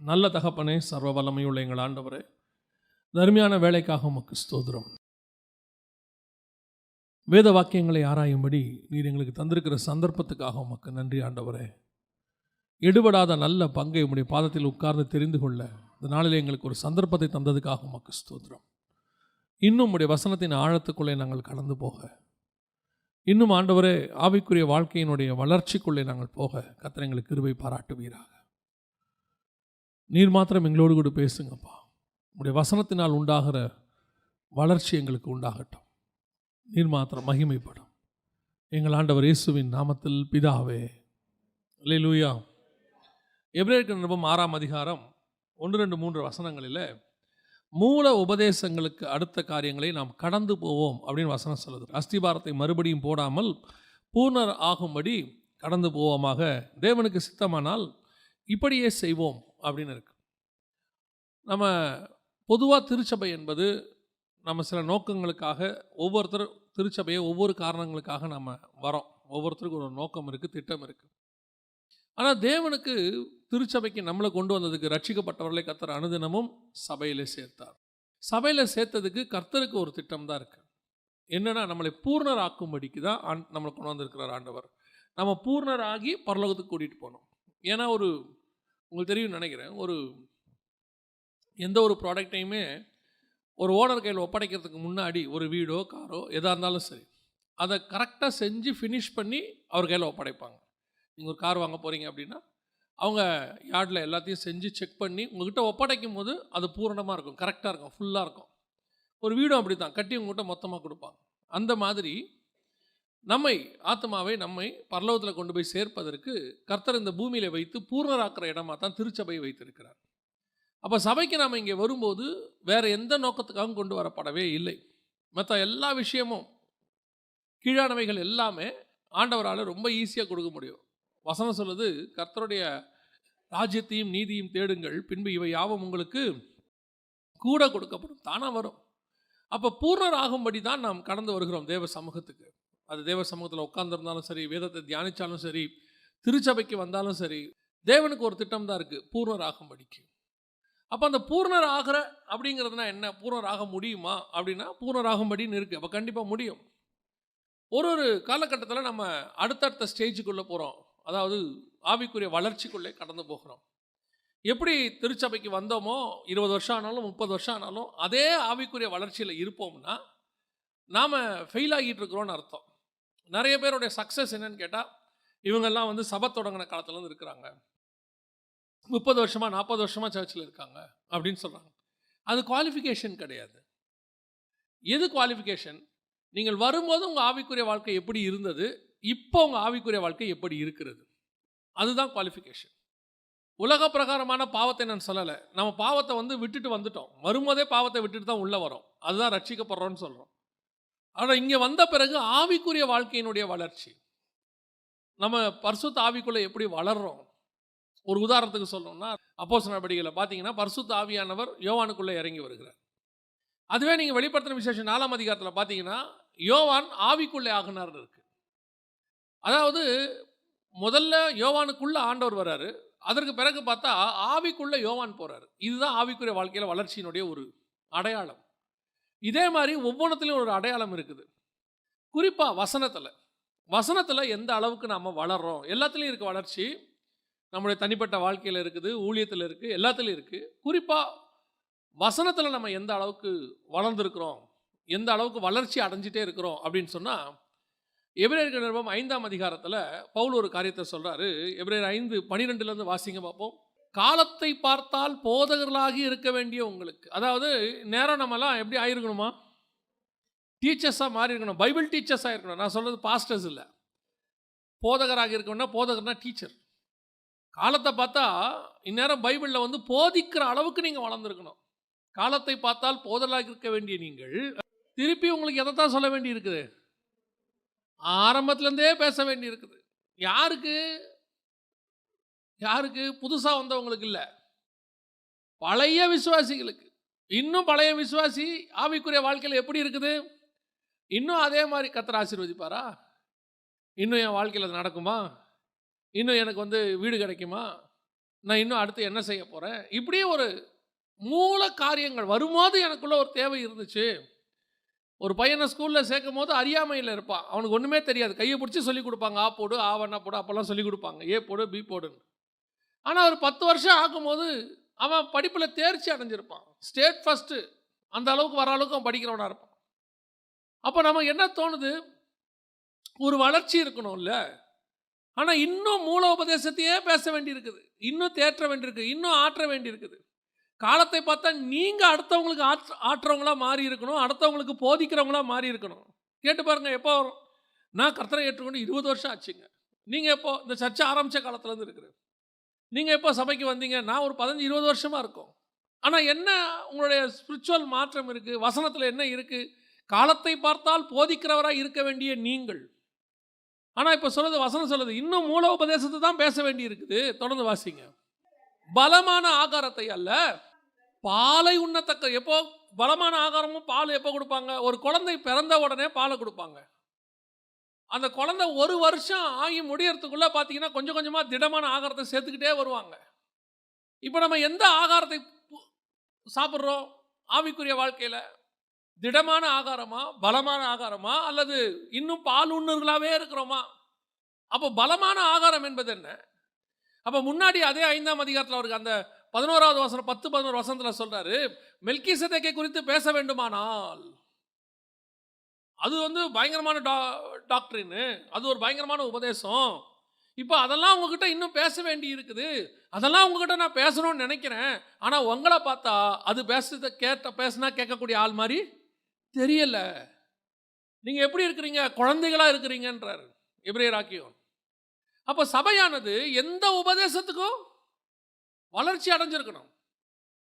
நல்ல தகப்பனே சர்வ வல்லமையுள்ள எங்கள் ஆண்டவரே தர்மியான வேலைக்காக உமக்கு ஸ்தோதிரம் வேத வாக்கியங்களை ஆராயும்படி நீர் எங்களுக்கு தந்திருக்கிற சந்தர்ப்பத்துக்காக உமக்கு நன்றி ஆண்டவரே. எடுபடாத நல்ல பங்கை உம்முடைய பாதத்தில் உட்கார்ந்து தெரிந்து கொள்ள இந்த நாளில் எங்களுக்கு ஒரு சந்தர்ப்பத்தை தந்ததுக்காக உமக்கு ஸ்தோத்திரம். இன்னும் உம்முடைய வசனத்தின் ஆழத்துக்குள்ளே நாங்கள் கடந்து போக. இன்னும் ஆண்டவரே ஆவிக்குரிய வாழ்க்கையினுடைய வளர்ச்சிக்குள்ளே நாங்கள் போக கத்திரங்களுக்கு எங்களுக்கு கிருபை பாராட்டுவீராக. நீர் மாத்திரம் எங்களோடு கூட பேசுங்கப்பா. உடைய வசனத்தினால் உண்டாகிற வளர்ச்சி எங்களுக்கு உண்டாகட்டும். நீர் மாத்திரம் மகிமைப்படும். எங்கள் ஆண்டவர் இயேசுவின் நாமத்தில் பிதாவே. இல்லை லூயா எபிரேயருக்கு நிருபம் ஆறாம் அதிகாரம் ஒன்று ரெண்டு மூன்று வசனங்களில் மூல உபதேசங்களுக்கு அடுத்த காரியங்களை நாம் கடந்து போவோம் அப்படின்னு வசனம் சொல்லுது. அஸ்திபாரத்தை மறுபடியும் போடாமல் பூர்ணர் ஆகும்படி கடந்து போவோமாக. தேவனுக்கு சித்தமானால் இப்படியே செய்வோம். அப்படின்னு இருக்குது நம்ம பொதுவாக திருச்சபை என்பது நம்ம சில நோக்கங்களுக்காக ஒவ்வொருத்தர் திருச்சபையை ஒவ்வொரு காரணங்களுக்காக நம்ம வரோம் ஒவ்வொருத்தருக்கும் ஒரு நோக்கம் இருக்குது திட்டம் இருக்குது ஆனால் தேவனுக்கு திருச்சபைக்கு நம்மளை கொண்டு வந்ததுக்கு ரட்சிக்கப்பட்டவர்களை கர்த்தர் அனுதினமும் சபையில் சேர்த்தார். சபையில் சேர்த்ததுக்கு கர்த்தருக்கு ஒரு திட்டம் தான் இருக்குது என்னென்னா நம்மளை பூர்ணராக்கும்படிக்கு தான் ஆண் நம்மளை கொண்டு வந்திருக்கிறார் ஆண்டவர். நம்ம பூர்ணராகி பரலோகத்துக்கு கூட்டிகிட்டு போனோம் ஏன்னா ஒரு உங்களுக்கு தெரியும் நினைக்கிறேன். ஒரு எந்த ஒரு ப்ராடக்டையுமே ஒரு ஓனர் கையில் ஒப்படைக்கிறதுக்கு முன்னாடி ஒரு வீடோ காரோ எதாக இருந்தாலும் சரி அதை கரெக்டாக செஞ்சு ஃபினிஷ் பண்ணி அவர் கையில் ஒப்படைப்பாங்க. நீங்கள் ஒரு கார் வாங்க போகிறீங்க அப்படின்னா அவங்க யார்டில் எல்லாத்தையும் செஞ்சு செக் பண்ணி உங்கள்கிட்ட ஒப்படைக்கும் போது அது பூரணமாக இருக்கும் கரெக்டாக இருக்கும் ஃபுல்லாக இருக்கும். ஒரு வீடும் அப்படி தான் கட்டி உங்கள்கிட்ட மொத்தமாக கொடுப்பாங்க. அந்த மாதிரி நம்மை ஆத்மாவை நம்மை பரலோகத்தில் கொண்டு போய் சேர்ப்பதற்கு கர்த்தர் இந்த பூமியில் வைத்து பூர்ணராக்கிற இடமா தான் திருச்சபை வைத்திருக்கிறார். அப்போ சபைக்கு நாம் இங்கே வரும்போது வேறு எந்த நோக்கத்துக்காகவும் கொண்டு வரப்படவே இல்லை. மற்ற எல்லா விஷயமும் கீழானவைகள் எல்லாமே ஆண்டவரால் ரொம்ப ஈஸியாக கொடுக்க முடியும். வசனம் சொல்லுது கர்த்தருடைய ராஜ்யத்தையும் நீதியும் தேடுங்கள். பின்பு இவை யாவும் உங்களுக்கு கூட கொடுக்கப்படும். தானாக வரும். அப்போ பூர்ணர் ஆகும்படி தான் நாம் கடந்து வருகிறோம் தேவ சமூகத்துக்கு. அது தேவ சமூகத்தில் உட்காந்துருந்தாலும் சரி வேதத்தை தியானித்தாலும் சரி திருச்சபைக்கு வந்தாலும் சரி தேவனுக்கு ஒரு திட்டம் தான் இருக்குது பூர்ணர் ஆகும்படிக்கு அப்போ அந்த பூர்ணர் ஆகிற அப்படிங்கிறதுனா என்ன? பூர்ணர் ஆக முடியுமா? அப்படின்னா பூர்ணர் ஆகும்படின்னு இருக்குது அப்போ கண்டிப்பாக முடியும். ஒரு ஒரு காலகட்டத்தில் நம்ம அடுத்தடுத்த ஸ்டேஜுக்குள்ளே போகிறோம் அதாவது ஆவிக்குரிய வளர்ச்சிக்குள்ளே கடந்து போகிறோம். எப்படி திருச்சபைக்கு வந்தோமோ இருபது வருஷம் ஆனாலும் முப்பது வருஷம் ஆனாலும் அதே ஆவிக்குரிய வளர்ச்சியில் இருப்போம்னா நாம் ஃபெயில் ஆகிட்டு இருக்கிறோன்னு அர்த்தம். நிறைய பேருடைய சக்ஸஸ் என்னன்னு கேட்டால் இவங்கெல்லாம் வந்து சபை தொடங்கின காலத்துலேருந்து இருக்கிறாங்க. முப்பது வருஷமாக நாற்பது வருஷமாக சர்ச்சில் இருக்காங்க அப்படின்னு சொல்கிறாங்க அது குவாலிஃபிகேஷன் கிடையாது. எது குவாலிஃபிகேஷன் நீங்கள் வரும்போது உங்கள் ஆவிக்குரிய வாழ்க்கை எப்படி இருந்தது? இப்போ உங்கள் ஆவிக்குரிய வாழ்க்கை எப்படி இருக்கிறது? அதுதான் குவாலிஃபிகேஷன் உலக பிரகாரமான பாவத்தை நான் சொல்லலை. நம்ம பாவத்தை வந்து விட்டுட்டு வந்துட்டோம். வரும்போதே பாவத்தை விட்டுட்டு தான் உள்ளே வரோம். அதுதான் ரட்சிக்கப்படுறோன்னு சொல்கிறோம் ஆனால் இங்கே வந்த பிறகு ஆவிக்குரிய வாழ்க்கையினுடைய வளர்ச்சி. நம்ம பர்சுத்த ஆவிக்குள்ளே எப்படி வளர்றோம்? ஒரு உதாரணத்துக்கு சொல்லணும்னா அப்போஸ் நடவடிக்கையில் பார்த்தீங்கன்னா பர்சுத்த ஆவியானவர் யோவானுக்குள்ளே இறங்கி வருகிறார். அதுவே நீங்கள் வெளிப்படுத்தின விசேஷம் நாலாம் அதிகாரத்தில் பார்த்தீங்கன்னா யோவான் ஆவிக்குள்ளே ஆகினார் இருக்கு. அதாவது முதல்ல யோவானுக்குள்ளே ஆண்டவர் வராரு. அதற்கு பிறகு பார்த்தா ஆவிக்குள்ளே யோவான் போகிறார் இதுதான் ஆவிக்குரிய வாழ்க்கையில் வளர்ச்சியினுடைய ஒரு அடையாளம். இதே மாதிரி ஒவ்வொன்றத்துலேயும் ஒரு அடையாளம் இருக்குது. குறிப்பாக வசனத்தில். வசனத்தில் எந்த அளவுக்கு நாம் வளர்கிறோம் எல்லாத்துலேயும் இருக்க வளர்ச்சி நம்முடைய தனிப்பட்ட வாழ்க்கையில் இருக்குது ஊழியத்தில் இருக்குது எல்லாத்துலேயும் இருக்குது குறிப்பாக வசனத்தில் நம்ம எந்த அளவுக்கு வளர்ந்துருக்கிறோம்? எந்த அளவுக்கு வளர்ச்சி அடைஞ்சிட்டே இருக்கிறோம்? அப்படின்னு சொன்னால் எபிரேயர்கள் நிருபம் ஐந்தாம் அதிகாரத்தில் பவுல் ஒரு காரியத்தை சொல்கிறாரு எபிரேயர் ஐந்து பனிரெண்டுலேருந்து வாசிங்க பார்ப்போம். காலத்தை பார்த்தால் போதகர்களாகி இருக்க வேண்டிய உங்களுக்கு. அதாவது நேரம் நம்மலாம் எப்படி ஆயிருக்கணுமா? டீச்சர்ஸாக மாறி இருக்கணும். பைபிள் டீச்சர்ஸாக இருக்கணும். நான் சொல்கிறது பாஸ்டர்ஸ் இல்லை. போதகராக இருக்கணும்னா போதகர்னா டீச்சர் காலத்தை பார்த்தா இந்நேரம் பைபிளில் வந்து போதிக்கிற அளவுக்கு நீங்கள் வளர்ந்துருக்கணும். காலத்தை பார்த்தால் போதலாக இருக்க வேண்டிய நீங்கள் திருப்பி உங்களுக்கு எதை தான் சொல்ல வேண்டி இருக்குது ஆரம்பத்துலேருந்தே பேச வேண்டி இருக்குது யாருக்கு? யாருக்கு? புதுசாக வந்தவங்களுக்கு இல்லை. பழைய விசுவாசிகளுக்கு. இன்னும் பழைய விசுவாசி ஆவிக்குரிய வாழ்க்கையில் எப்படி இருக்குது? இன்னும் அதே மாதிரி கத்தர் ஆசீர்வதிப்பாரா? இன்னும் என் வாழ்க்கையில் அது நடக்குமா? இன்னும் எனக்கு வந்து வீடு கிடைக்குமா? நான் இன்னும் அடுத்து என்ன செய்ய போகிறேன் இப்படியே ஒரு மூல காரியங்கள். வரும்போது எனக்குள்ளே ஒரு தேவை இருந்துச்சு. ஒரு பையனை ஸ்கூலில் சேர்க்கும் போது அறியாமையில் இருப்பான். அவனுக்கு ஒன்றுமே தெரியாது. கையை பிடிச்சி சொல்லிக் கொடுப்பாங்க. ஆ போடு ஆவண்ணா போடு அப்போல்லாம் சொல்லிக் கொடுப்பாங்க. ஏ போடு பி போடுன்னு. ஆனால் ஒரு பத்து வருஷம் ஆகும்போது அவன் படிப்பில் தேர்ச்சி அடைஞ்சிருப்பான். ஸ்டேட் ஃபஸ்ட்டு அந்த அளவுக்கு வர அளவுக்கு அவன் படிக்கிறவனாக இருப்பான். அப்போ நமக்கு என்ன தோணுது? ஒரு வளர்ச்சி இருக்கணும்ல. ஆனால் இன்னும் மூல உபதேசத்தையே பேச வேண்டியிருக்குது. இன்னும் தேற்ற வேண்டியிருக்கு. இன்னும் ஆற்ற வேண்டியிருக்குது. காலத்தை பார்த்தா நீங்கள் அடுத்தவங்களுக்கு ஆற்ற ஆற்றுறவங்களா மாறி இருக்கணும். அடுத்தவங்களுக்கு போதிக்கிறவங்களா மாறி இருக்கணும். கேட்டு பாருங்கள் எப்போ வரும்? நான் கர்த்தரை ஏற்றுக்கொண்டு இருபது வருஷம் ஆச்சுங்க. நீங்கள் எப்போ? இந்த சர்ச்சை ஆரம்பித்த காலத்துலேருந்து இருக்கிறேன் நீங்கள் எப்போ சபைக்கு வந்தீங்க? நான் ஒரு பதினஞ்சு இருபது வருஷமாக இருக்கும். ஆனால் என்ன உங்களுடைய ஸ்பிரிச்சுவல் மாற்றம் இருக்குது வசனத்தில் என்ன இருக்குது காலத்தை பார்த்தால் போதிக்கிறவராக இருக்க வேண்டிய நீங்கள். ஆனால் இப்போ சொல்லுது வசனம் சொல்லுது இன்னும் மூல உபதேசத்தை தான் பேச வேண்டி இருக்குது தொடர்ந்து வாசிங்க. பலமான ஆகாரத்தை அல்ல பாலை உண்ணத்தக்க எப்போ பலமான ஆகாரமும் பால் எப்போ கொடுப்பாங்க? ஒரு குழந்தை பிறந்த உடனே பாலை கொடுப்பாங்க. அந்த குழந்தை ஒரு வருஷம் ஆகி முடியறதுக்குள்ளே பார்த்தீங்கன்னா கொஞ்சம் கொஞ்சமாக திடமான ஆகாரத்தை சேர்த்துக்கிட்டே வருவாங்க. இப்போ நம்ம எந்த ஆகாரத்தை சாப்பிட்றோம்? ஆவிக்குரிய வாழ்க்கையில் திடமான ஆகாரமா பலமான ஆகாரமா அல்லது இன்னும் பால் உண்ணர்களாகவே இருக்கிறோமா? அப்போ பலமான ஆகாரம் என்பது என்ன? அப்போ முன்னாடி அதே ஐந்தாம் அதிகாரத்தில் அவருக்கு அந்த பதினோராவது வசனம் பத்து பதினோரு வசனத்தில் சொல்கிறாரு மெல்கி குறித்து பேச வேண்டுமானால் அது வந்து பயங்கரமான டா டாக்டரின்னு அது ஒரு பயங்கரமான உபதேசம். இப்போ அதெல்லாம் உங்ககிட்ட இன்னும் பேச வேண்டி இருக்குது. அதெல்லாம் உங்ககிட்ட நான் பேசணும்னு நினைக்கிறேன். ஆனால் உங்களை பார்த்தா அது பேசுறத கேட்ட பேசுனா கேட்கக்கூடிய ஆள் மாதிரி தெரியல. நீங்கள் எப்படி இருக்கிறீங்க? குழந்தைகளாக இருக்கிறீங்கன்றார் எப்ரேராக்கியம் அப்போ சபையானது எந்த உபதேசத்துக்கும் வளர்ச்சி அடைஞ்சிருக்கணும்.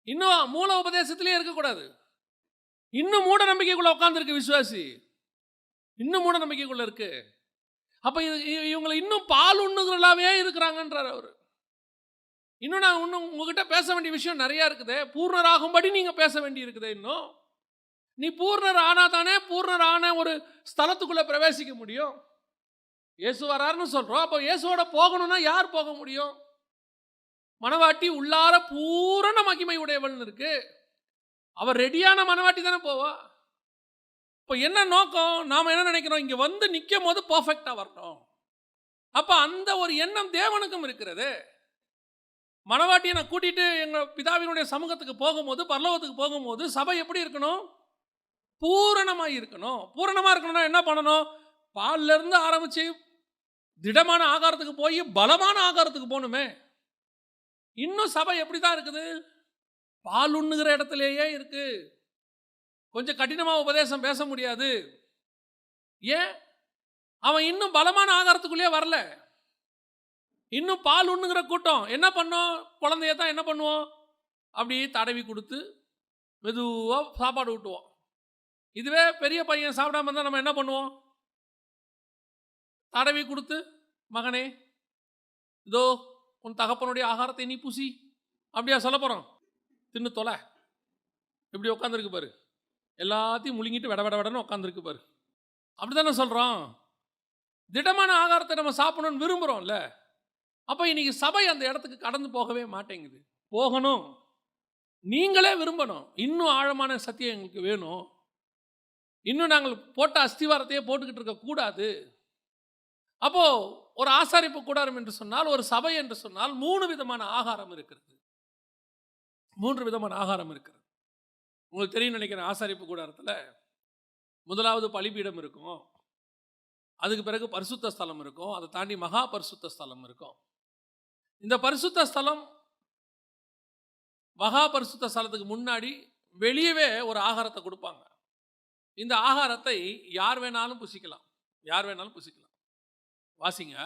இன்னும் மூல உபதேசத்திலே இருக்கக்கூடாது. இன்னும் மூட நம்பிக்கைக்குள்ளே உட்காந்துருக்கு விசுவாசி. இன்னும் மூட நம்பிக்கைக்குள்ள இருக்கு. அப்ப இது- இவங்களை இன்னும் பால் உண்ணுகளாவே இருக்கிறாங்கன்றார் அவர். இன்னும் நான் இன்னும் உங்ககிட்ட பேச வேண்டிய விஷயம் நிறைய இருக்குது. பூர்ணராகும்படி நீங்க பேச வேண்டி இருக்குது இன்னும். நீ பூர்ணர் ஆனா தானே பூர்ணர் ஆன ஒரு ஸ்தலத்துக்குள்ள பிரவேசிக்க முடியும். இயேசு வராருன்னு சொல்றோம். அப்போ இயேசுவோட போகணும்னா யார் போக முடியும்? மணவாட்டி உள்ளார பூரண மகிமை உடையவள்னு இருக்கு. அவர் ரெடியான மணவாட்டி தானே போவா? இப்போ என்ன நோக்கம்? நாம் என்ன நினைக்கிறோம்? இங்கே வந்து நிற்கும் போது பர்ஃபெக்டாக வரணும் அப்போ அந்த ஒரு எண்ணம் தேவனுக்கும் இருக்கிறது. மனவாட்டியை நான் கூட்டிட்டு எங்கள் பிதாவினுடைய சமூகத்துக்கு போகும்போது பரலோகத்துக்கு போகும்போது சபை எப்படி இருக்கணும்? பூரணமாக இருக்கணும். பூரணமாக இருக்கணும்னா என்ன பண்ணணும்? பால்லேருந்து ஆரம்பித்து திடமான ஆகாரத்துக்கு போய் பலமான ஆகாரத்துக்கு போகணுமே. இன்னும் சபை எப்படி தான் இருக்குது? பால் உண்ணுகிற இடத்துலையே இருக்குது கொஞ்சம் கடினமாக உபதேசம் பேச முடியாது. ஏன்? அவன் இன்னும் பலமான ஆகாரத்துக்குள்ளேயே வரல. இன்னும் பால் உண்ணுங்கிற கூட்டம். என்ன பண்ணோம்? குழந்தைய தான் என்ன பண்ணுவோம்? அப்படி தடவி கொடுத்து மெதுவாக சாப்பாடு ஊட்டுவோம். இதுவே பெரிய பையன் சாப்பிடாம இருந்தால் நம்ம என்ன பண்ணுவோம்? தடவி கொடுத்து மகனே இதோ உன் தகப்பனுடைய ஆகாரத்தை நீ பூசி அப்படியா சொல்ல போகிறோம் தின்னு தொலை. இப்படி உட்காந்துருக்கு பாரு. எல்லாத்தையும் முழுங்கிட்டு விட விட விடன்னு உட்காந்துருக்கு பாரு. அப்படி தானே சொல்கிறோம் திடமான ஆகாரத்தை நம்ம சாப்பிடணும்னு விரும்புகிறோம்ல அப்போ இன்றைக்கி சபை அந்த இடத்துக்கு கடந்து போகவே மாட்டேங்குது. போகணும். நீங்களே விரும்பணும். இன்னும் ஆழமான சத்தியம் எங்களுக்கு வேணும். இன்னும் நாங்கள் போட்ட அஸ்திவாரத்தையே போட்டுக்கிட்டு இருக்கக்கூடாது அப்போது ஒரு ஆசாரிப்பு கூடாரம் என்று சொன்னால் ஒரு சபை என்று சொன்னால் மூணு விதமான ஆகாரம் இருக்கிறது. மூன்று விதமான ஆகாரம் இருக்கிறது. உங்களுக்கு தெரியும் நினைக்கிறேன் ஆசாரிப்பு கூடாரத்தில் முதலாவது பலிபீடம் இருக்கும். அதுக்கு பிறகு பரிசுத்த ஸ்தலம் இருக்கும். அதை தாண்டி மகா பரிசுத்த ஸ்தலம் இருக்கும். இந்த பரிசுத்த ஸ்தலம் மகா பரிசுத்த ஸ்தலத்துக்கு முன்னாடி வெளியவே ஒரு ஆகாரத்தை கொடுப்பாங்க. இந்த ஆகாரத்தை யார் வேணாலும் புசிக்கலாம். யார் வேணாலும் புசிக்கலாம். வாசிங்க.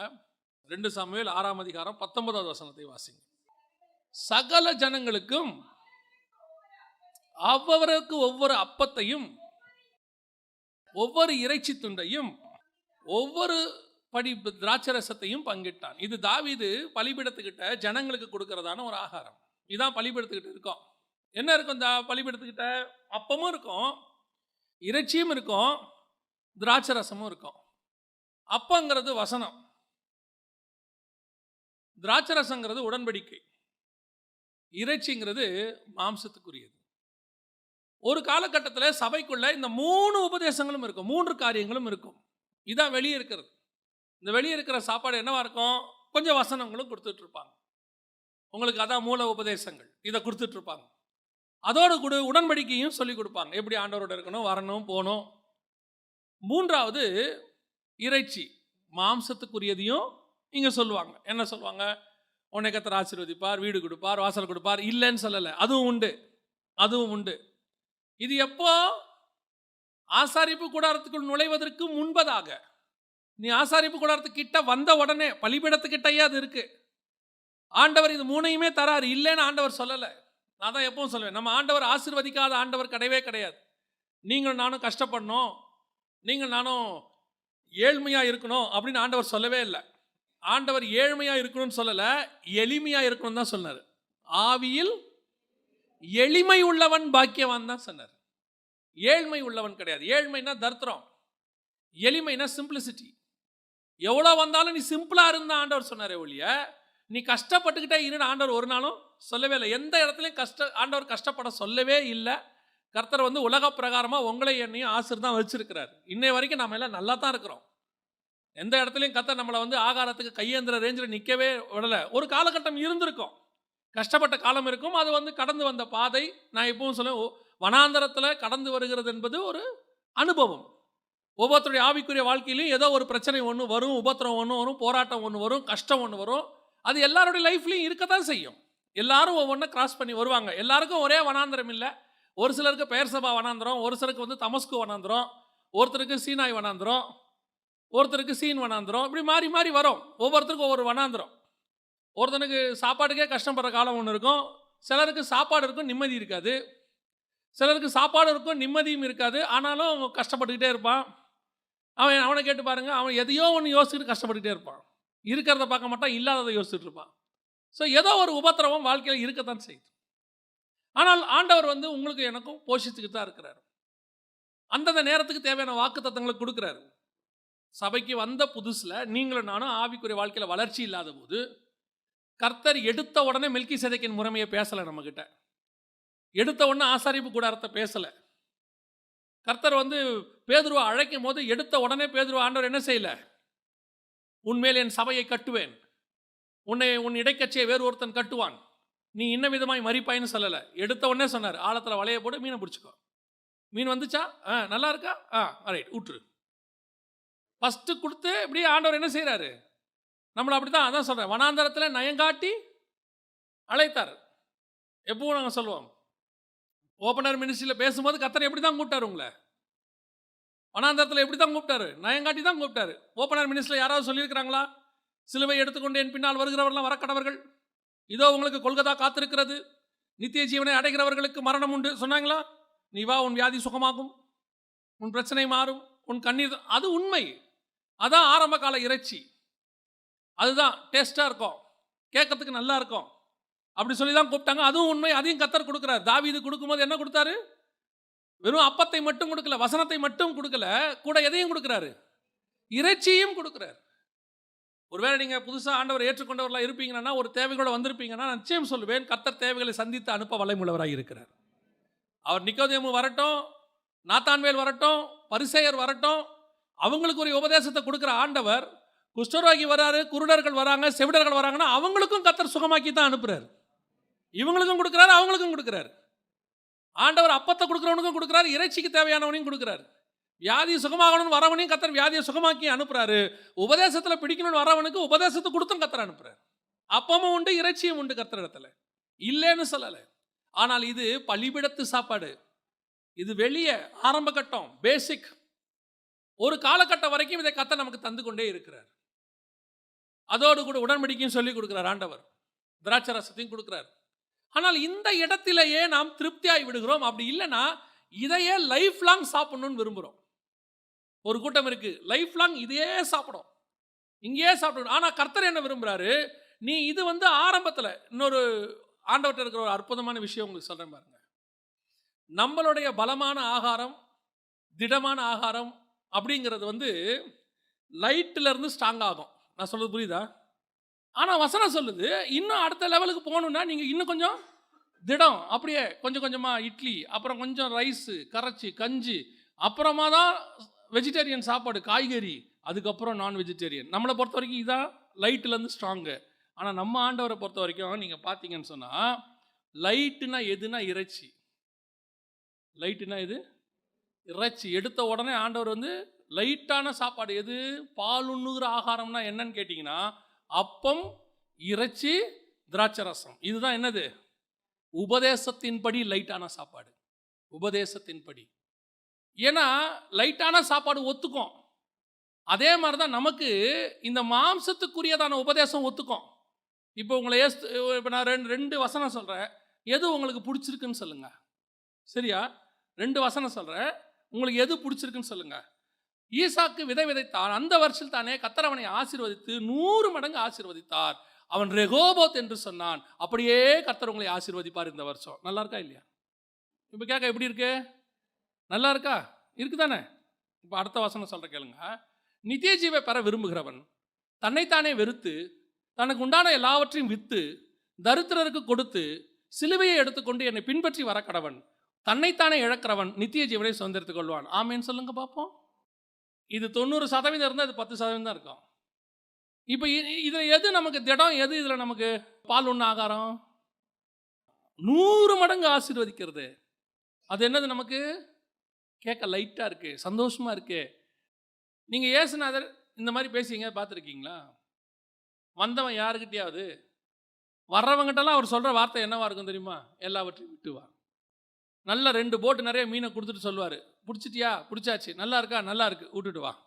ரெண்டு சமையல் ஆறாம் அதிகாரம் பத்தொன்பதாவது வசனத்தை வாசிங்க. சகல ஜனங்களுக்கும் அவ்வவருக்கு ஒவ்வொரு அப்பத்தையும் ஒவ்வொரு இறைச்சி துண்டையும் ஒவ்வொரு படி திராட்சரசத்தையும் பங்கிட்டான். இது தாவிது பலிபிடத்துக்கிட்ட ஜனங்களுக்கு கொடுக்கறதான ஒரு ஆகாரம். இதான் பலிபிடத்துக்கிட்ட இருக்கும். என்ன இருக்கும் இந்த பலிபிடத்துக்கிட்ட? அப்பமும் இருக்கும் இறைச்சியும் இருக்கும் திராட்சரசமும் இருக்கும். அப்பங்கிறது வசனம். திராட்சரசங்கிறது உடன்படிக்கை. இறைச்சிங்கிறது மாம்சத்துக்குரியது. ஒரு காலகட்டத்தில் சபைக்குள்ள இந்த மூணு உபதேசங்களும் இருக்கும். மூன்று காரியங்களும் இருக்கும். இதான் வெளியே இருக்கிறது. இந்த வெளியே இருக்கிற சாப்பாடு என்னவா இருக்கும்? கொஞ்சம் வசனங்களும் கொடுத்துட்டு இருப்பாங்க உங்களுக்கு அதான் மூல உபதேசங்கள். இதை கொடுத்துட்டு இருப்பாங்க அதோடு கூட உடன்படிக்கையும் சொல்லி கொடுப்பாங்க. எப்படி ஆண்டவரோட இருக்கணும் வரணும் போகணும். மூன்றாவது இறைச்சி. மாம்சத்துக்குரியதையும் இங்கே சொல்லுவாங்க. என்ன சொல்லுவாங்க? உன்னை கத்தர் ஆசீர்வதிப்பார் வீடு கொடுப்பார் வாசல் கொடுப்பார். இல்லைன்னு சொல்லலை. அதுவும் உண்டு. அதுவும் உண்டு. இது எப்போ? ஆசாரிப்பு கூடாரத்துக்குள் நுழைவதற்கு முன்பதாக. நீ ஆசாரிப்பு கூடாரத்துக்கிட்ட வந்த உடனே பலிபீடத்துக்கிட்டயே அது இருக்கு. ஆண்டவர் இது மூணையுமே தராரு. இல்லைன்னு ஆண்டவர் சொல்லலை. நான் தான் எப்பவும் சொல்லுவேன். நம்ம ஆண்டவர் ஆசிர்வதிக்காத ஆண்டவர் கிடையவே கிடையாது. நீங்கள் நானும் கஷ்டப்படணும். நீங்கள் நானும் ஏழ்மையாக இருக்கணும் அப்படின்னு ஆண்டவர் சொல்லவே இல்லை. ஆண்டவர் ஏழ்மையாக இருக்கணும்னு சொல்லலை எளிமையாக இருக்கணும்னு தான் சொன்னார். ஆவியில் எளிமை உள்ளவன் பாக்கியவான் தான் சொன்னார். ஏழ்மை உள்ளவன் கிடையாது. ஏழ்மைனா தர்த்தரம். எளிமைனா சிம்பிளிசிட்டி எவ்வளோ வந்தாலும் நீ சிம்பிளாக இருந்த ஆண்டவர் சொன்னாரே ஒழிய நீ கஷ்டப்பட்டுக்கிட்டே இருன்னு ஆண்டவர் ஒரு நாளும் சொல்லவே இல்லை. எந்த இடத்துலையும் கஷ்ட ஆண்டவர் கஷ்டப்பட சொல்லவே இல்லை. கர்த்தர் வந்து உலக பிரகாரமாக உங்களை என்னையும் ஆசிர் தான் வச்சிருக்கிறார். இன்னை வரைக்கும் நம்ம எல்லாம் நல்லா தான் இருக்கிறோம். எந்த இடத்துலையும் கர்த்தர் நம்மளை வந்து ஆகாரத்துக்கு கையேந்திர ரேஞ்சில் நிற்கவே விடலை. ஒரு காலகட்டம் இருந்திருக்கும். கஷ்டப்பட்ட காலம் இருக்கும். அது வந்து கடந்து வந்த பாதை. நான் எப்பவும் சொல்லுவேன் வனாந்தரத்தில் கடந்து வருகிறது என்பது ஒரு அனுபவம். ஒவ்வொருத்தருடைய ஆவிக்குரிய வாழ்க்கையிலையும் ஏதோ ஒரு பிரச்சனை ஒன்று வரும் உபத்திரம் ஒன்று வரும் போராட்டம் ஒன்று வரும் கஷ்டம் ஒன்று வரும். அது எல்லாருடைய லைஃப்லையும் இருக்க தான் செய்யும். எல்லாரும் ஒவ்வொன்றும் கிராஸ் பண்ணி வருவாங்க. எல்லாருக்கும் ஒரே வனாந்தரம் இல்லை. ஒரு சிலருக்கு பெயர் சபா வனாந்திரம் ஒரு சிலருக்கு வந்து தமஸ்கு வனாந்திரம் ஒருத்தருக்கு சீனாய் வனாந்திரம் ஒருத்தருக்கு சீன் வனாந்திரம். இப்படி மாறி மாறி வரும். ஒவ்வொருத்தருக்கும் ஒவ்வொரு வனாந்திரம். ஒருத்தனுக்கு சாப்பாட்டுக்கே கஷ்டப்படுற காலம் ஒன்று இருக்கும். சிலருக்கு சாப்பாடு இருக்கும் நிம்மதி இருக்காது. சிலருக்கு சாப்பாடு இருக்கும் நிம்மதியும் இருக்காது. ஆனாலும் கஷ்டப்பட்டுக்கிட்டே இருப்பான். அவன் அவனை கேட்டு பாருங்க அவன் எதையோ ஒன்று யோசிச்சுட்டு கஷ்டப்பட்டுக்கிட்டே இருப்பான். இருக்கிறத பார்க்க மாட்டான் இல்லாததை யோசிச்சுட்டு இருப்பான். ஸோ ஏதோ ஒரு உபத்திரவம் வாழ்க்கையில் இருக்கத்தான் செய்யுது. ஆனால் ஆண்டவர் வந்து உங்களுக்கு எனக்கும் போஷித்துக்கிட்டு தான் இருக்கிறார். அந்தந்த நேரத்துக்கு தேவையான வாக்கு தத்தங்களை கொடுக்குறாரு. சபைக்கு வந்த புதுசில் நீங்களும் நானும் ஆவிக்குரிய வாழ்க்கையில் வளர்ச்சி இல்லாத போது கர்த்தர் எடுத்த உடனே மில்கி சதைக்கின் முறைமையை பேசலை நம்மக்கிட்ட எடுத்த உடனே ஆசாரிப்பு கூடாரத்தை பேசலை. கர்த்தர் வந்து பேதுருவை அழைக்கும் போது எடுத்த உடனே பேதுருவ ஆண்டவர் என்ன செய்யல? உன்மேல் என் சபையை கட்டுவேன். உன்னை உன் இடைக்கட்சியை வேறு ஒருத்தன் கட்டுவான். நீ இன்ன விதமாய் மறிப்பாயின்னு சொல்லலை. எடுத்த உடனே சொன்னார் ஆழத்தில் வலைய போட்டு மீனை பிடிச்சிக்கோ. மீன் வந்துச்சா? ஆ நல்லா இருக்கா? ஆ ரைட் விட்டுரு ஃபஸ்ட்டு கொடுத்து இப்படியே ஆண்டவர் என்ன செய்கிறாரு நம்மளை அப்படி தான் அதான் சொல்கிறேன் வனாந்தரத்தில் நயங்காட்டி அழைத்தார். எப்பவும் நாங்கள் சொல்லுவோம். ஓப்பனர் மினிஸ்ட்ரியில் பேசும்போது கத்தரை எப்படி தான் கூப்பிட்டாரு உங்களை? வனாந்தரத்தில் எப்படி தான் கூப்பிட்டாரு? நயங்காட்டி தான் கூப்பிட்டாரு. ஓப்பனர் மினிஸ்ட்ரியில் யாராவது சொல்லியிருக்கிறாங்களா? சிலுவை எடுத்துக்கொண்டு என் பின்னால் வருகிறவர்கள்லாம் வரக்கடவர்கள். இதோ உங்களுக்கு கொல்கத்தா காத்திருக்கிறது. நித்திய ஜீவனை அடைகிறவர்களுக்கு மரணம் உண்டு. சொன்னாங்களா? நீ வா உன் வியாதி சுகமாகும். உன் பிரச்சனை மாறும். உன் கண்ணீர் அது உண்மை. அதான் ஆரம்ப கால இறைச்சி. அதுதான் டேஸ்ட்டாக இருக்கும். கேட்கறதுக்கு நல்லா இருக்கும். அப்படி சொல்லி தான் கூப்பிட்டாங்க. அதுவும் உண்மை. அதையும் கத்தர் கொடுக்குறாரு. தாவீது கொடுக்கும்போது என்ன கொடுத்தாரு? வெறும் அப்பத்தை மட்டும் கொடுக்கல வசனத்தை மட்டும் கொடுக்கல கூட எதையும் கொடுக்குறாரு? இறைச்சியும் கொடுக்குறாரு. ஒருவேளை நீங்கள் புதுசாக ஆண்டவர் ஏற்றுக்கொண்டவர்களாக இருப்பீங்கன்னா ஒரு தேவைகளோட வந்திருப்பீங்கன்னா நான் நிச்சயம் சொல்லுவேன் கத்தர் தேவைகளை சந்தித்து அனுப்ப வலைமுள்ளவராக இருக்கிறார். அவர் நிக்கோதேமு வரட்டும் நாத்தான்வேல் வரட்டும் பரிசேயர் வரட்டும் அவங்களுக்கு ஒரு உபதேசத்தை கொடுக்குற ஆண்டவர் குஷ்டரோகி வராரு குருடர்கள் வராங்க செவிடர்கள் வராங்கன்னா அவங்களுக்கும் கத்தர் சுகமாக்கி தான் அனுப்புறாரு. இவங்களுக்கும் கொடுக்குறாரு அவங்களுக்கும் கொடுக்குறாரு. ஆண்டவர் அப்பத்தை கொடுக்குறவனுக்கும் கொடுக்குறாரு இறைச்சிக்கு தேவையானவனையும் கொடுக்குறாரு. வியாதி சுகமாகணும்னு வரவனையும் கத்தர் வியாதியை சுகமாக்கி அனுப்புறாரு. உபதேசத்தில் பிடிக்கணும்னு வரவனுக்கு உபதேசத்தை கொடுத்தும் கத்தர் அனுப்புறாரு. அப்பமும் உண்டு இறைச்சியும் உண்டு கத்தர் இடத்துல. இல்லைன்னு சொல்லலை. ஆனால் இது பலிபிடத்து சாப்பாடு. இது வெளியே ஆரம்ப கட்டம் பேசிக் ஒரு காலகட்டம் வரைக்கும் இதை கத்தை நமக்கு தந்து கொண்டே இருக்கிறார். அதோடு கூட உடன்படிக்கையும் சொல்லி கொடுக்குறார் ஆண்டவர். திராட்சை ரசத்தையும் கொடுக்குறார். ஆனால் இந்த இடத்திலேயே நாம் திருப்தியாகி விடுகிறோம். அப்படி இல்லைன்னா இதையே லைஃப் லாங் சாப்பிடணும்னு விரும்புகிறோம் ஒரு கூட்டம் இருக்கு. லைஃப் லாங் இதையே சாப்பிடும். இங்கேயே சாப்பிடணும். ஆனால் கர்த்தர் என்ன விரும்புகிறாரு நீ இது வந்து ஆரம்பத்தில் இன்னொரு ஆண்டவர்கிட்ட இருக்கிற ஒரு அற்புதமான விஷயம் உங்களுக்கு சொல்கிறேன் பாருங்க. நம்மளுடைய பலமான ஆகாரம் திடமான ஆகாரம் அப்படிங்கிறது வந்து லைட்டில் இருந்து ஸ்ட்ராங் ஆகும். நான் சொல்றது புரியுதா? ஆனால் வசனம் சொல்லுது இன்னும் அடுத்த லெவலுக்கு போகணுன்னா நீங்கள் இன்னும் கொஞ்சம் திடம் அப்படியே கொஞ்சம் கொஞ்சமாக இட்லி அப்புறம் கொஞ்சம் ரைஸு கரைச்சி கஞ்சி அப்புறமா தான் வெஜிடேரியன் சாப்பாடு காய்கறி அதுக்கப்புறம் நான் வெஜிடேரியன் நம்மளை பொறுத்த வரைக்கும் இதான் லைட்லேருந்து ஸ்ட்ராங்கு ஆனால் நம்ம ஆண்டவரை பொறுத்த வரைக்கும் நீங்கள் பார்த்தீங்கன்னு சொன்னால் லைட்டுனா எதுனா இறைச்சி. லைட்டுனா இது இறைச்சி. எடுத்த உடனே ஆண்டவர் வந்து லைட்டான சாப்பாடு எது? பால் உண்ணுகிற ஆகாரம்னா என்னன்னு கேட்டிங்கன்னா அப்பம் இறைச்சி திராட்சை ரசம் இதுதான் என்னது? உபதேசத்தின்படி லைட்டான சாப்பாடு. உபதேசத்தின்படி. ஏன்னா லைட்டான சாப்பாடு ஒத்துக்கும். அதே மாதிரி தான் நமக்கு இந்த மாம்சத்துக்குரியதான உபதேசம் ஒத்துக்கும். இப்போ உங்களை ஏசு இப்போ நான் ரெண்டு ரெண்டு வசனம் சொல்கிறேன் எது உங்களுக்கு பிடிச்சிருக்குன்னு சொல்லுங்கள் சரியா? ரெண்டு வசனம் சொல்கிறேன் உங்களுக்கு எது பிடிச்சிருக்குன்னு சொல்லுங்கள் ஈசாக்கு விதை விதைத்தான். அந்த வருஷத்தில் தானே கத்தர் அவனை ஆசீர்வதித்து நூறு மடங்கு ஆசீர்வதித்தார். அவன் ரெகோபோத் என்று சொன்னான். அப்படியே கத்தர் உங்களை ஆசீர்வதிப்பார் இந்த வருஷம். நல்லா இருக்கா இல்லையா? இப்போ கேட்க எப்படி இருக்கு? நல்லா இருக்கா? இருக்குதானே? இப்போ அடுத்த வசனம் சொல்கிற கேளுங்க. நித்தியஜீவை பெற விரும்புகிறவன் தன்னைத்தானே வெறுத்து தனக்கு உண்டான எல்லாவற்றையும் விற்று தரித்திரருக்கு கொடுத்து சிலுவையை எடுத்துக்கொண்டு என்னை பின்பற்றி வர கடவன் தன்னைத்தானே இழக்கிறவன் நித்திய ஜீவனை சுதந்திரத்துக் கொள்வான். ஆமேன்னு சொல்லுங்க பார்ப்போம் இது தொண்ணூறு சதவீதம் இருந்தால் இது பத்து சதவீதம் தான் இருக்கும். இப்போ இதில் எது நமக்கு திடம்? எது இதில் நமக்கு பால் ஒன்று ஆகாரம்? நூறு மடங்கு ஆசீர்வதிக்கிறது. அது என்னது நமக்கு? கேட்க லைட்டாக இருக்கு சந்தோஷமாக இருக்கு. நீங்கள் ஏசுநாதர் இந்த மாதிரி பேசுவீங்க பார்த்துருக்கீங்களா? வந்தவன் யாருக்கிட்டையாவது வர்றவங்கிட்டலாம் அவர் சொல்கிற வார்த்தை என்னவாக இருக்கும் தெரியுமா? எல்லாவற்றையும் விட்டு நல்ல ரெண்டு போட்டு நிறைய மீனை கொடுத்துட்டு சொல்லுவார். பிடிச்சிட்டியா? பிடிச்சாச்சு. நல்லா இருக்கா? நல்லா இருக்கு. விட்டுட்டு வா.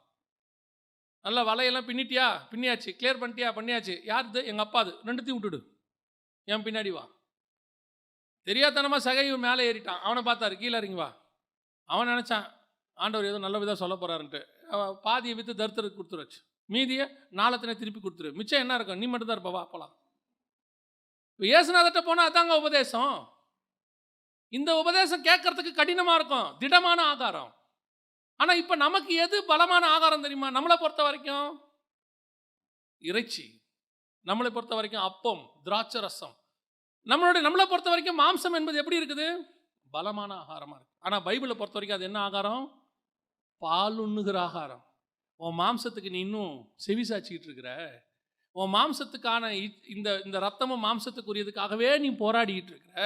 நல்லா வலையெல்லாம் பின்னிட்டியா? பின்னியாச்சு. கிளியர் பண்ணிட்டியா? பண்ணியாச்சு. யாருது? எங்கள் அப்பா அது ரெண்டுத்தையும் விட்டுடு. என் பின்னாடி வா. தெரியாதனமாக சகைவு மேலே ஏறிட்டான். அவனை பார்த்தாரு. கீழே இறங்கி வா. அவன் நினச்சான் ஆண்டவர் ஏதோ நல்ல விதம் சொல்ல போகிறாருன்ட்டு பாதியை விற்று தருத்தருக்கு கொடுத்துருச்சு. மீதியை நாளத்தினை திருப்பி கொடுத்துரு. மிச்சம் என்ன இருக்கும்? நீ மட்டும்தான் இருப்பவா அப்போலாம் வா போலாம். இப்போ ஏசுநாதட்ட போனால் அதாங்க உபதேசம். இந்த உபதேசம் கேட்கறதுக்கு கடினமாக இருக்கும் திடமான ஆகாரம். ஆனால் இப்போ நமக்கு எது பலமான ஆகாரம் தெரியுமா? நம்மளை பொறுத்த வரைக்கும் இறைச்சி நம்மளை பொறுத்த வரைக்கும் அப்பம் திராட்சை ரசம். நம்மளுடைய நம்மளை பொறுத்த வரைக்கும் மாம்சம் என்பது எப்படி இருக்குது? பலமான ஆகாரமாக இருக்குது ஆனால் பைபிளை பொறுத்த வரைக்கும் அது என்ன ஆகாரம்? பால் உண்ணுகிற ஆகாரம். உன் மாம்சத்துக்கு நீ இன்னும் செவி சாச்சிக்கிட்டு இருக்கிற. உன் மாம்சத்துக்கான இந்த இந்த ரத்தமும் மாம்சத்துக்குரியதுக்காகவே நீ போராடிக்கிட்டு இருக்கிற.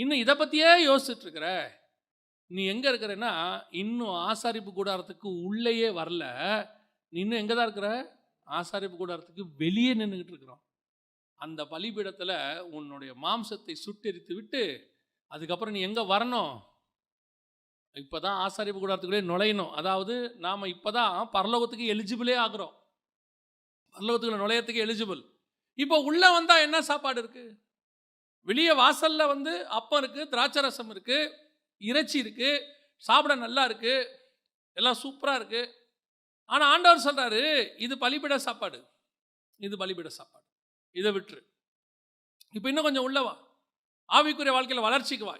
இன்னும் இதை பற்றியே யோசிச்சுட்டு இருக்கிற நீ எங்கே இருக்கிறன்னா இன்னும் ஆசாரிப்பு கூடாரத்துக்கு உள்ளேயே வரல. நீ இன்னும் எங்கே தான் இருக்கிற? ஆசாரிப்பு கூடாரத்துக்கு வெளியே நின்றுக்கிட்டு இருக்கிறோம் அந்த பலிபீடத்தில் உன்னுடைய மாம்சத்தை சுட்டெரித்து விட்டு அதுக்கப்புறம் நீ எங்கே வரணும்? இப்போ தான் ஆசாரிப்பு கூடாரத்துக்குள்ளே நுழையணும். அதாவது நாம் இப்போ தான் பரலோகத்துக்கு எலிஜிபிளே ஆகிறோம். பரலோகத்துக்குள்ள நுழையத்துக்கு எலிஜிபிள் இப்போ உள்ளே வந்தால் என்ன சாப்பாடு இருக்குது வெளியே வாசலில் வந்து அப்பம் இருக்குது திராட்சை ரசம் இருக்குது இறைச்சி இருக்குது சாப்பிட நல்லா இருக்குது எல்லாம் சூப்பராக இருக்குது ஆனால் ஆண்டவர் சொல்கிறாரு இது பலிபிட சாப்பாடு. இது பலிபிட சாப்பாடு. இதை விட்டுரு. இப்போ இன்னும் கொஞ்சம் உள்ளவா ஆவிக்குரிய வாழ்க்கையில் வளர்ச்சிக்கு வா.